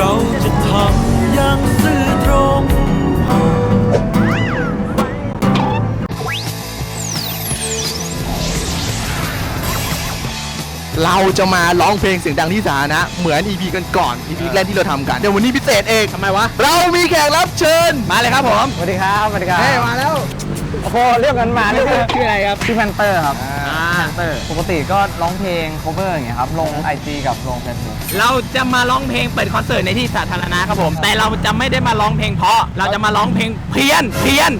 เราจะทำอย่างซื่อตรงเราจะมาร้องเพลงเสียงดังที่สาธารณะเหมือน EP กันก่อน EP แรกที่เราทำกัน เดี๋ยววันนี้พิเศษเองทำไมวะ เรามีแขกรับเชิญ มาเลยครับผม สวัสดีครับ สวัสดีครับเฮ้ยมาแล้ว โอ้โหเรียกกันมานี่คือชื่ออะไรครับชื่อแพนเตอร์ครับอ่าแพน เตอร์ ปกติก็ร้องเพลง cover อย่างเงี้ยครับ ลง IG กับลง Facebook เราจะมาร้องเพลงเปิดคอนเสิร์ตในที่สาธารณะครับผม แต่เราจะไม่ได้มาร้องเพลงเพราะ เราจะมาร้องเพลงเพี้ยนเพี้ยน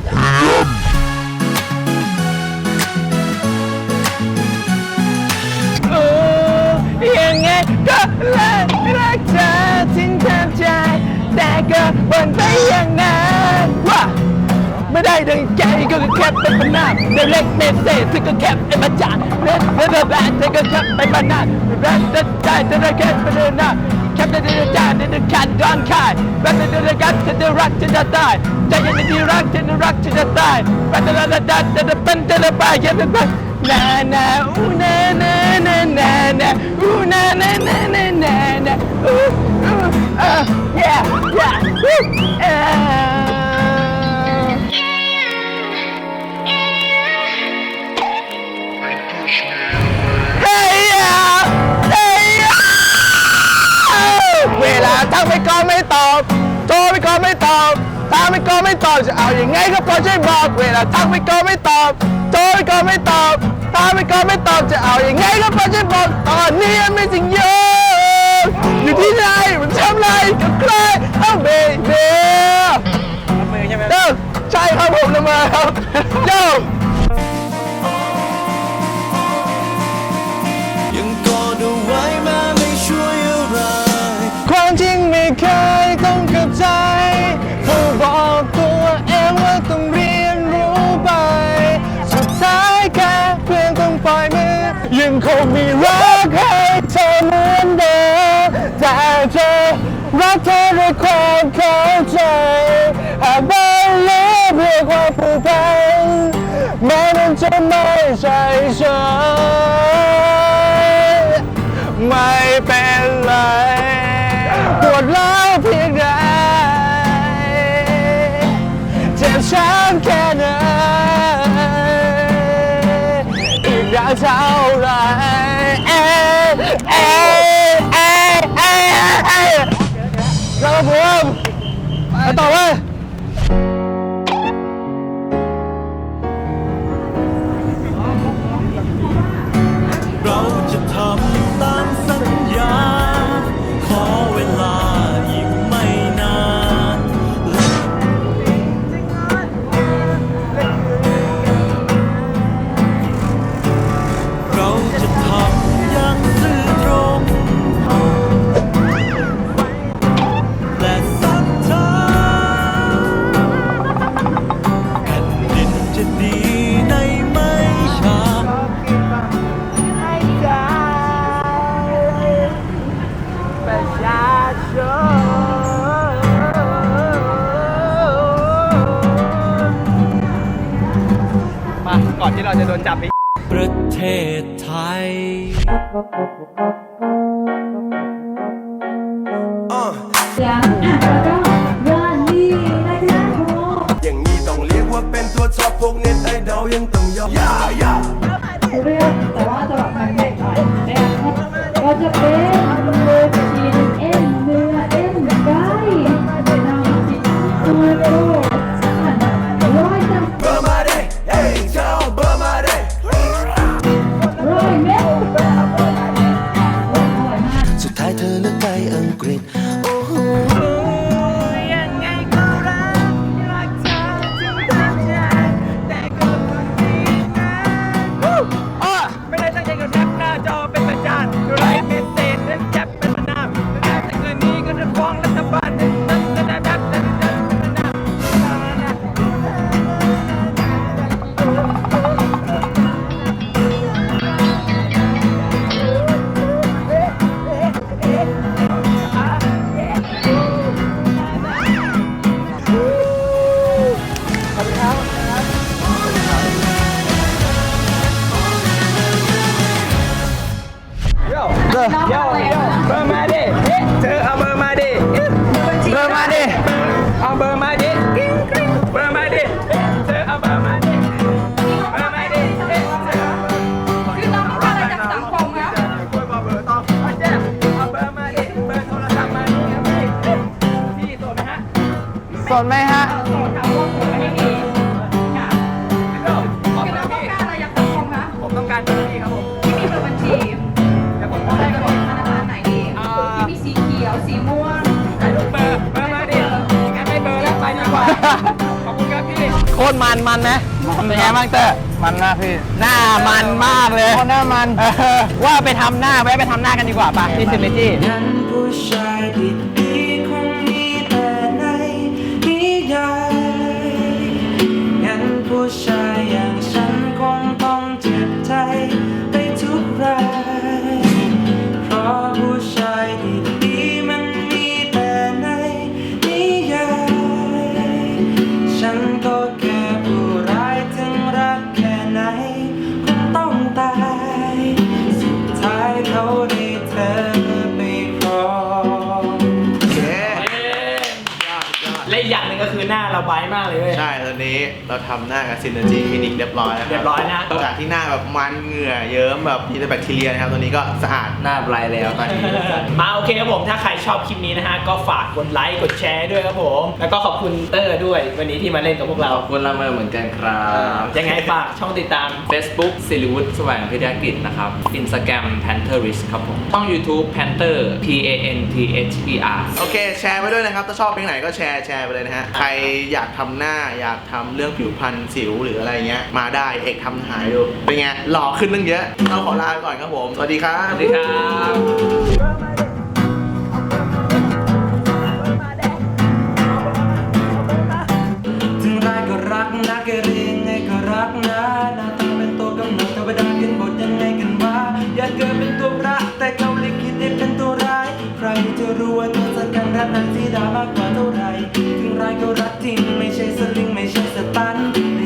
โอ้ยังไงก็รักรักเธอทิ้งแทบใจ แต่ก็บ่นไปอย่างนั้นว่าไม่ได้ดังใจก็แค่เป็นปัญหาเดเล็กเมเซจซึ่งก็แค่เป็นประจานเล่นเล่นแบบเธอก็แค่เป็นปัญหารักจะใจจะได้แค่เป็นเดินหาแค่เป็นเดินจานเดินขัดดอนคายรักจะเดินกันจะได้รักจะจะตายใจยังจะดีรักจะได้รักจะจะตายรักจะได้ได้จะได้เป็นจะได้ไปยังเป็นไปนานาอูนานานานานาอูนานานานานานาอูอูเออ yeah yeah อูเทักไปก็ไม่ตอบ โทรไปก็ไม่ตอบถามไปก็ไม่ตอบจะเอาอย่างไงก็พอช่วยบอกเวลาทักไปก็ไม่ตอบ โทรไปก็ไม่ตอบถามไปก็ไม่ตอบจะเอาอย่างไงก็พอช่วยบอกตอนนี้ไม่จริงเยอะอยู่ที่ไหนมันทำอะไรกับใครเอ้าเบเบ้มือใช่ไหมใช่ครับผมละเมอครับเจ้ายั คงมีรักให้เธอเหมือนเดิมแต่เธอรักเธอด้วยความเข้าใจ อย่างอะแล้วก็วันนี่นะคะครูอย่างนี้ต้องเรียกว่าเป็นตัวท็อปพวกเน็ตไอดอลยังต้องยอมย่ายา โยโยเบอร์มาดิเธอเอาเบอร์มาดิเบอร์มาดิเอาเบอร์มาดิเบอร์มาดิเธอเอาเบอร์มาดิเบอร์มาดิคือต้ารอะไรจากสังคมแล้วช่วบเบอร์ต้องแจ้อเบเบอร์โทรศัพท์มาดิพี่สนไหมฮะสนไหมฮะ ตรมันมันนะเป็นไงบ้างเตอร์มันมากพี่ หน้ามันมากเลย หน้ามัน ว่าไปทำหน้าแวะไปทำหน้ากันดีกว่าป่ะที่ซินเนจี้ หนึ่งก็คือหน้าเราไบมากเลยเว้ย ใช่ตอนนี้เราทำหน้ากับซินเนจีคลินิกเรียบร้อยแล้วคเรียบร้อยนะ จากที่หน้าแบบมันเหงื่อเยิ้มแบบมีแต่แบคทีเรียนะครับตอนนี้ก็สะอาดหน้าไบรท์แล้วตอนนี้ มาโอเคครับผมถ้าใครชอบคลิปนี้นะฮะ ก็ฝากกดไลค์กดแชร์ด้วยครับผม แล้วก็ขอบคุณเตอร์ด้วย วันนี้ที่มาเล่นกับพวกเรา ขอบคุณละเมอเหมือนกันครับ ยังไงฝากช่องติดตาม Facebook สิริวุฒิแสวงพิทยากิจนะครับ Instagram Panther Risk ครับผม ช่อง YouTube Panther P A N T H E R โอเค แชร์ไปด้วยนะครับ ถ้าชอบเพลงไหนก็แชร์แชร์ไปเลยนะฮะ ใครอยากทำหน้าอยากทำเรื่องผิวพรรณสิวหรืออะไรเงี้ยมาได้เอกทำหายดูเป็นไงหล่อขึ้นตั้งเยอะเราขอลาไปก่อนครับผม สวัสดีครับสวัสดีครับถึงร้ายก็รักนะแกเรียงไงก็รักนะน้าตาเป็นตัวกำหนดเทวดาเขียนบทยังไงกันวะอยากเกิดเป็นตัวพระแต่เขาลิขิตให้เป็นตัวร้ายใครจะรู้ว่าตัวสักกันรักนั้นสีดามากายก็รักจริงไม่ใช่